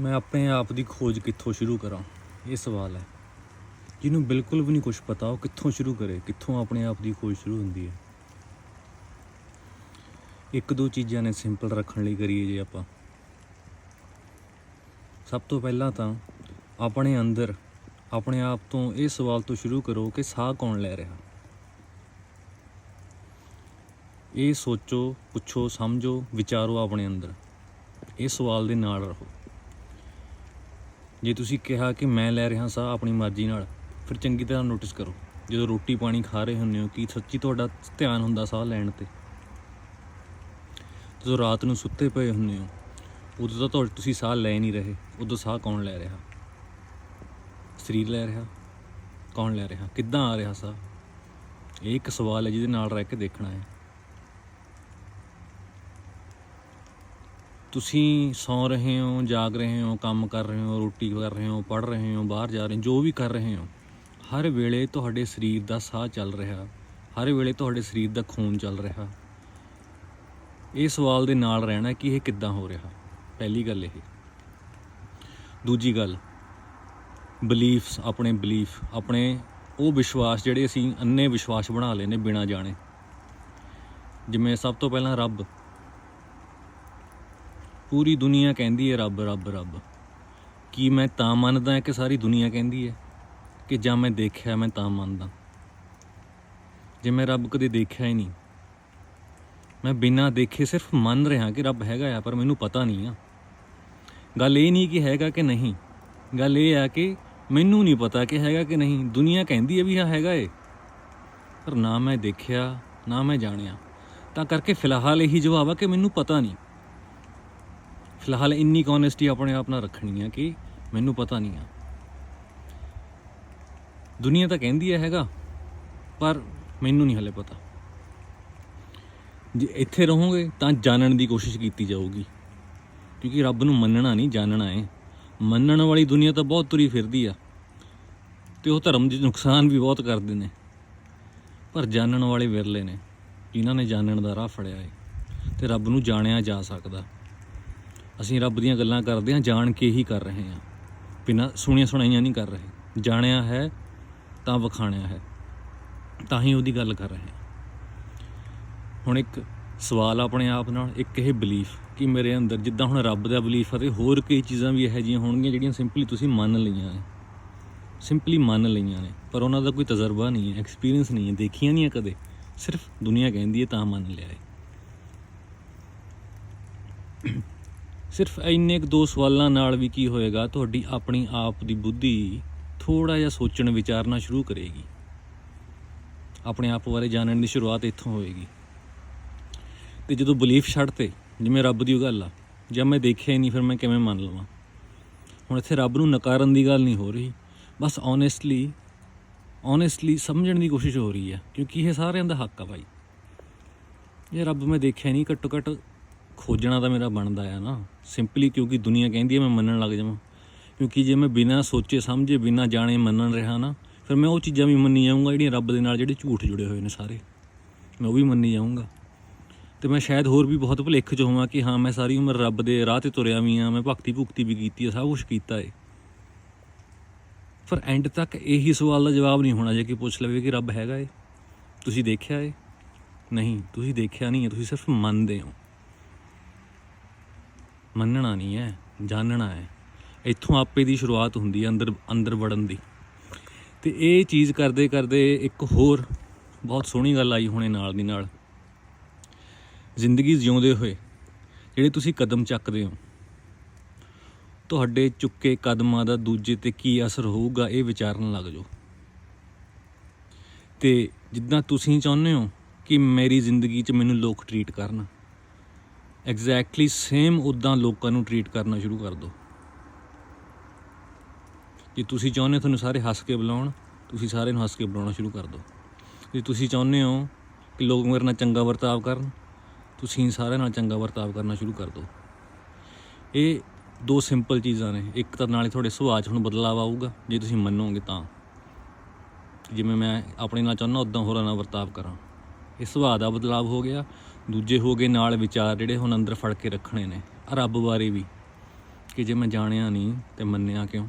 ਮੈਂ ਆਪਣੇ ਆਪ ਦੀ ਖੋਜ ਕਿੱਥੋਂ ਸ਼ੁਰੂ ਕਰਾਂ? ਇਹ ਸਵਾਲ ਹੈ। ਜਿਹਨੂੰ ਬਿਲਕੁਲ ਵੀ ਨਹੀਂ ਕੁਝ ਪਤਾ, ਉਹ ਕਿੱਥੋਂ ਸ਼ੁਰੂ ਕਰੇ? ਕਿੱਥੋਂ ਆਪਣੇ ਆਪ ਦੀ ਖੋਜ ਸ਼ੁਰੂ ਹੁੰਦੀ ਹੈ? ਇੱਕ ਦੋ ਚੀਜ਼ਾਂ ਨੇ ਸਿੰਪਲ ਰੱਖਣ ਲਈ ਕਰੀਏ ਜੇ ਆਪਾਂ। ਸਭ ਤੋਂ ਪਹਿਲਾਂ ਤਾਂ ਆਪਣੇ ਅੰਦਰ, ਆਪਣੇ ਆਪ ਤੋਂ ਇਹ ਸਵਾਲ ਤੋਂ ਸ਼ੁਰੂ ਕਰੋ ਕਿ ਸਾਹ ਕੌਣ ਲੈ ਰਿਹਾ? ਇਹ ਸੋਚੋ, ਪੁੱਛੋ, ਸਮਝੋ, ਵਿਚਾਰੋ ਆਪਣੇ ਅੰਦਰ। ਇਹ ਸਵਾਲ ਦੇ ਨਾਲ ਰਹੋ। ਜੇ ਤੁਸੀਂ ਕਿਹਾ ਕਿ ਮੈਂ ਲੈ ਰਿਹਾ ਸਾਹ ਆਪਣੀ ਮਰਜ਼ੀ ਨਾਲ, ਫਿਰ ਚੰਗੀ ਤਰ੍ਹਾਂ ਨੋਟਿਸ ਕਰੋ। ਜਦੋਂ ਰੋਟੀ ਪਾਣੀ ਖਾ ਰਹੇ ਹੁੰਦੇ ਹੋ, ਕਿ ਸੱਚੀ ਤੁਹਾਡਾ ਧਿਆਨ ਹੁੰਦਾ ਸਾਹ ਲੈਣ ਤੇ? ਜਦੋਂ ਰਾਤ ਨੂੰ ਸੁੱਤੇ ਪਏ ਹੁੰਦੇ ਹੋ, ਉਦੋਂ ਤਾਂ ਤੁਹਾਡੇ ਤੁਸੀਂ ਸਾਹ ਲੈ ਨਹੀਂ ਰਹੇ। ਉਦੋਂ ਸਾਹ ਕੌਣ ਲੈ ਰਿਹਾ? ਸਰੀਰ ਲੈ ਰਿਹਾ? ਕੌਣ ਲੈ ਰਿਹਾ? ਕਿੱਦਾਂ ਆ ਰਿਹਾ ਸਾਹ? ਇਹ ਇੱਕ ਸਵਾਲ ਹੈ ਜਿਹਦੇ ਨਾਲ ਰਹਿ ਕੇ ਦੇਖਣਾ ਹੈ। ਤੁਸੀਂ ਸੌ ਰਹੇ ਹੋ, ਜਾਗ ਰਹੇ ਹੋ, ਕੰਮ ਕਰ ਰਹੇ ਹੋ, ਰੋਟੀ ਕਰ ਰਹੇ ਹੋ ਪੜ ਰਹੇ ਹੋ, ਬਾਹਰ ਜਾ ਰਹੇ ਹੋ, ਜੋ ਵੀ ਕਰ ਰਹੇ ਹੋ, ਹਰ ਵੇਲੇ ਤੁਹਾਡੇ ਸਰੀਰ ਦਾ ਸਾਹ ਚੱਲ ਰਿਹਾ, ਹਰ ਵੇਲੇ ਤੁਹਾਡੇ ਸਰੀਰ ਦਾ ਖੂਨ ਚੱਲ ਰਿਹਾ। ਇਹ ਸਵਾਲ ਦੇ ਨਾਲ ਰਹਿਣਾ ਕਿ ਇਹ ਕਿੱਦਾਂ ਹੋ ਰਿਹਾ? ਪਹਿਲੀ ਗੱਲ ਇਹ। ਦੂਜੀ ਗੱਲ ਬਲੀਫਸ ਆਪਣੇ ਬਲੀਫ ਆਪਣੇ ਉਹ ਵਿਸ਼ਵਾਸ ਜਿਹੜੇ ਅਸੀਂ ਅੰਨੇ ਵਿਸ਼ਵਾਸ ਬਣਾ ਲਏ ਨੇ ਬਿਨਾਂ ਜਾਣੇ। ਜਿਵੇਂ ਸਭ ਤੋਂ ਪਹਿਲਾਂ ਰੱਬ ਪੂਰੀ ਦੁਨੀਆ ਕਹਿੰਦੀ ਹੈ, ਰੱਬ ਰੱਬ ਰੱਬ। ਕੀ ਮੈਂ ਤਾਂ ਮੰਨਦਾ ਹਾਂ ਕਿ ਸਾਰੀ ਦੁਨੀਆ ਕਹਿੰਦੀ ਹੈ? ਕਿ ਜਾਂ ਮੈਂ ਦੇਖਿਆ, ਮੈਂ ਤਾਂ ਮੰਨਦਾ। ਜੇ ਮੈਂ ਰੱਬ ਕਦੇ ਦੇਖਿਆ ਹੀ ਨਹੀਂ। ਮੈਂ ਬਿਨਾਂ ਦੇਖੇ ਸਿਰਫ ਮੰਨ ਰਿਹਾ ਕਿ ਰੱਬ ਹੈਗਾ ਆ, ਪਰ ਮੈਨੂੰ ਪਤਾ ਨਹੀਂ ਆ। ਗੱਲ ਇਹ ਨਹੀਂ ਕਿ ਹੈਗਾ ਕਿ ਨਹੀਂ। ਗੱਲ ਇਹ ਆ ਕਿ ਮੈਨੂੰ ਨਹੀਂ ਪਤਾ ਕਿ ਹੈਗਾ ਕਿ ਨਹੀਂ। ਦੁਨੀਆ ਕਹਿੰਦੀ ਹੈ ਵੀ ਹਾਂ ਹੈਗਾ ਏ। ਪਰ ਨਾ ਮੈਂ ਦੇਖਿਆ, ਨਾ ਮੈਂ ਜਾਣਿਆ। ਤਾਂ ਕਰਕੇ ਫਿਲਹਾਲ ਇਹੀ ਜਵਾਬ ਆ ਕਿ ਮੈਨੂੰ ਪਤਾ ਨਹੀਂ। ਫਿਲਹਾਲ ਇੰਨੀ ਕੌਨੈਸਟੀ ਆਪਣੇ ਆਪ ਨਾਲ ਰੱਖਣੀ ਆ ਕਿ ਮੈਨੂੰ ਪਤਾ ਨਹੀਂ ਆ। ਦੁਨੀਆ ਤਾਂ ਕਹਿੰਦੀ ਹੈ ਹੈਗਾ, ਪਰ ਮੈਨੂੰ ਨਹੀਂ ਹਲੇ ਪਤਾ। ਜੇ ਇੱਥੇ ਰਹੋਗੇ ਤਾਂ ਜਾਣਨ ਦੀ ਕੋਸ਼ਿਸ਼ ਕੀਤੀ ਜਾਊਗੀ, ਕਿਉਂਕਿ ਰੱਬ ਨੂੰ ਮੰਨਣਾ ਨਹੀਂ, ਜਾਣਨਾ ਹੈ। ਮੰਨਣ ਵਾਲੀ ਦੁਨੀਆ ਤਾਂ ਬਹੁਤ ਤੁਰੀ ਫਿਰਦੀ ਆ, ਤੇ ਉਹ ਧਰਮ ਦੇ ਨੁਕਸਾਨ ਵੀ ਬਹੁਤ ਕਰਦੇ ਨੇ। ਪਰ ਜਾਣਨ ਵਾਲੇ ਵਿਰਲੇ ਨੇ, ਜਿਨ੍ਹਾਂ ਨੇ ਜਾਣਨ ਦਾ ਰਾਹ ਫੜਿਆ ਹੈ, ਤੇ ਰੱਬ ਨੂੰ ਜਾਣਿਆ ਜਾ ਸਕਦਾ। ਅਸੀਂ ਰੱਬ ਦੀਆਂ ਗੱਲਾਂ ਕਰਦੇ ਹਾਂ, ਜਾਣ ਕੇ ਹੀ ਕਰ ਰਹੇ ਹਾਂ। ਬਿਨਾਂ ਸੁਣੀਆਂ ਸੁਣਾਈਆਂ ਨਹੀਂ ਕਰ ਰਹੇ। ਜਾਣਿਆ ਹੈ ਤਾਂ ਵਿਖਾਣਿਆ ਹੈ, ਤਾਂ ਹੀ ਉਹਦੀ ਗੱਲ ਕਰ ਰਹੇ ਹਾਂ। ਹੁਣ ਇੱਕ ਸਵਾਲ ਆਪਣੇ ਆਪ ਨਾਲ, ਇੱਕ ਇਹ ਬਲੀਫ ਕਿ ਮੇਰੇ ਅੰਦਰ ਜਿੱਦਾਂ ਹੁਣ ਰੱਬ ਦਾ ਬਲੀਫ ਅਤੇ ਹੋਰ ਕਈ ਚੀਜ਼ਾਂ ਵੀ ਇਹੋ ਜਿਹੀਆਂ ਹੋਣਗੀਆਂ ਜਿਹੜੀਆਂ ਸਿੰਪਲੀ ਤੁਸੀਂ ਮੰਨ ਲਈਆਂ ਨੇ। ਸਿੰਪਲੀ ਮੰਨ ਲਈਆਂ ਨੇ, ਪਰ ਉਹਨਾਂ ਦਾ ਕੋਈ ਤਜਰਬਾ ਨਹੀਂ ਹੈ ਐਕਸਪੀਰੀਅੰਸ ਨਹੀਂ ਹੈ, ਦੇਖੀਆਂ ਨਹੀਂ ਹੈ ਕਦੇ। ਸਿਰਫ ਦੁਨੀਆ ਕਹਿੰਦੀ ਹੈ ਤਾਂ ਮੰਨ ਲਿਆ ਹੈ। ਸਿਰਫ ਇੰਨੇ ਕੁ ਦੋ ਸਵਾਲਾਂ ਨਾਲ ਵੀ ਕੀ ਹੋਏਗਾ, ਤੁਹਾਡੀ ਆਪਣੀ ਆਪ ਦੀ ਬੁੱਧੀ ਥੋੜਾ ਜਿਹਾ ਸੋਚਣ, ਵਿਚਾਰਨਾ ਸ਼ੁਰੂ ਕਰੇਗੀ। ਆਪਣੇ ਆਪ ਬਾਰੇ ਜਾਣਨ ਦੀ ਸ਼ੁਰੂਆਤ ਇੱਥੋਂ ਹੋਏਗੀ। ਤੇ ਜਦੋਂ ਬਲੀਫ ਛੱਡਤੇ, ਜਿਵੇਂ ਰੱਬ ਦੀ ਉਹ ਗੱਲ ਆ, ਜਾਂ ਮੈਂ ਦੇਖਿਆ ਹੀ ਨਹੀਂ, ਫਿਰ ਮੈਂ ਕਿਵੇਂ ਮੰਨ ਲਵਾਂ? ਹੁਣ ਇੱਥੇ ਰੱਬ ਨੂੰ ਨਕਾਰਨ ਦੀ ਗੱਲ ਨਹੀਂ ਹੋ ਰਹੀ। ਬਸ ਓਨੈਸਟਲੀ ਓਨੈਸਟਲੀ ਸਮਝਣ ਦੀ ਕੋਸ਼ਿਸ਼ ਹੋ ਰਹੀ ਹੈ, ਕਿਉਂਕਿ ਇਹ ਸਾਰਿਆਂ ਦਾ ਹੱਕ ਆ ਭਾਈ ਇਹ ਰੱਬ ਮੈਂ ਦੇਖਿਆ ਨਹੀਂ, ਘੱਟੋ ਘੱਟ ਖੋਜਣਾ ਤਾਂ ਮੇਰਾ ਬਣਦਾ ਆ ਨਾ। ਸਿੰਪਲੀ ਕਿਉਂਕਿ ਦੁਨੀਆ ਕਹਿੰਦੀ ਹੈ ਮੈਂ ਮੰਨਣ ਲੱਗ ਜਾਵਾਂ। ਕਿਉਂਕਿ ਜੇ ਮੈਂ ਬਿਨਾਂ ਸੋਚੇ ਸਮਝੇ, ਬਿਨਾਂ ਜਾਣੇ ਮੰਨਣ ਰਿਹਾ ਨਾ, ਫਿਰ ਮੈਂ ਉਹ ਚੀਜ਼ਾਂ ਵੀ ਮੰਨੀ ਜਾਊਂਗਾ ਜਿਹੜੀਆਂ ਰੱਬ ਦੇ ਨਾਲ ਜਿਹੜੇ ਝੂਠ ਜੁੜੇ ਹੋਏ ਨੇ ਸਾਰੇ। ਮੈਂ ਉਹ ਵੀ ਮੰਨੀ ਜਾਊਂਗਾ। ਤੇ ਮੈਂ ਸ਼ਾਇਦ ਹੋਰ ਵੀ ਬਹੁਤ ਭੁਲੇਖ 'ਚ ਹੋਵਾਂ ਕਿ ਹਾਂ, ਮੈਂ ਸਾਰੀ ਉਮਰ ਰੱਬ ਦੇ ਰਾਹ ਤੇ ਤੁਰਿਆ ਵੀ ਆ ਮੈਂ ਭਗਤੀ ਭੁਗਤੀ ਵੀ ਕੀਤੀ ਆ, ਸਭ ਕੁਝ ਕੀਤਾ ਏ। ਪਰ ਐਂਡ ਤੱਕ ਇਹੀ ਸਵਾਲ ਦਾ ਜਵਾਬ ਨਹੀਂ ਹੋਣਾ ਜੇ ਕਿ ਪੁੱਛ ਲਵੇ ਕਿ ਰੱਬ ਹੈਗਾ ਏ। ਤੁਸੀਂ ਦੇਖਿਆ ਏ? ਨਹੀਂ, ਤੁਸੀਂ ਦੇਖਿਆ ਨਹੀਂ ਹੈ ਤੁਸੀਂ ਸਿਰਫ ਮੰਨਦੇ ਹੋ। ਮੰਨਣਾ ਨਹੀਂ ਹੈ, ਜਾਣਨਾ ਹੈ। ਇੱਥੋਂ ਆਪੇ ਦੀ ਸ਼ੁਰੂਆਤ ਹੁੰਦੀ ਹੈ, ਅੰਦਰ ਅੰਦਰ ਵੜਨ ਦੀ। ਤੇ ਇਹ ਚੀਜ਼ ਕਰਦੇ ਕਰਦੇ ਇੱਕ ਹੋਰ ਬਹੁਤ ਸੋਹਣੀ ਗੱਲ ਆਈ ਹੁਣੇ ਨਾਲ ਦੀ ਨਾਲ। ਜ਼ਿੰਦਗੀ ਜਿਉਂਦੇ ਹੋਏ ਜਿਹੜੇ ਤੁਸੀਂ ਕਦਮ ਚੱਕਦੇ ਹੋ, ਤੁਹਾਡੇ ਚੁੱਕੇ ਕਦਮਾਂ ਦਾ ਦੂਜੇ ਤੇ ਕੀ ਅਸਰ ਹੋਊਗਾ ਇਹ ਵਿਚਾਰਨ ਲੱਗ ਜਾਓ। ਤੇ ਜਿੱਦਾਂ ਤੁਸੀਂ ਚਾਹੁੰਦੇ ਹੋ ਕਿ ਮੇਰੀ ਜ਼ਿੰਦਗੀ 'ਚ ਮੈਨੂੰ ਲੋਕ ਟਰੀਟ ਕਰਨ ਐਗਜ਼ੈਕਟਲੀ ਸੇਮ ਉਦਾਂ ਲੋਕਾਂ ਨੂੰ ਟਰੀਟ ਕਰਨਾ ਸ਼ੁਰੂ ਕਰ ਦਿਓ ਜੇ ਤੁਸੀਂ ਚਾਹੁੰਦੇ ਹੋ ਤੁਹਾਨੂੰ ਸਾਰੇ ਹੱਸ ਕੇ ਬੁਲਾਉਣ, ਤੁਸੀਂ ਸਾਰਿਆਂ ਨੂੰ ਹੱਸ ਕੇ ਬੁਲਾਉਣਾ ਸ਼ੁਰੂ ਕਰ ਦਿਓ ਜੇ ਤੁਸੀਂ ਚਾਹੁੰਦੇ ਹੋ ਕਿ ਲੋਕ ਮੇਰੇ ਨਾਲ ਚੰਗਾ ਵਰਤਾਵ ਕਰਨ, ਤੁਸੀਂ ਸਾਰਿਆਂ ਨਾਲ ਚੰਗਾ ਵਰਤਾਵ ਕਰਨਾ ਸ਼ੁਰੂ ਕਰ ਦਿਓ ਇਹ ਦੋ ਸਿੰਪਲ ਚੀਜ਼ਾਂ ਨੇ। ਇੱਕ ਤਾਂ ਨਾਲੇ ਤੁਹਾਡੇ ਸੁਭਾਅ 'ਚ ਹੁਣ ਬਦਲਾਅ ਆਊਗਾ। ਜੇ ਤੁਸੀਂ ਮੰਨੋਗੇ ਤਾਂ। ਜਿਵੇਂ ਮੈਂ ਆਪਣੇ ਨਾਲ ਚਾਹੁੰਦਾ ਉਦਾਂ ਹੋਰਾਂ ਨਾਲ ਵਰਤਾਵ ਕਰਾਂ। ਇਹ ਸੁਭਾਅ ਦਾ ਬਦਲਾਅ ਹੋ ਗਿਆ। ਦੂਜੇ ਹੋ ਗਏ ਨਾਲ ਵਿਚਾਰ ਜਿਹੜੇ ਹੁਣ ਅੰਦਰ ਫੜ ਕੇ ਰੱਖਣੇ ਨੇ। ਰੱਬ ਬਾਰੇ ਵੀ, ਕਿ ਜੇ ਮੈਂ ਜਾਣਿਆ ਨਹੀਂ ਤੇ ਮੰਨਿਆ ਕਿਉਂ?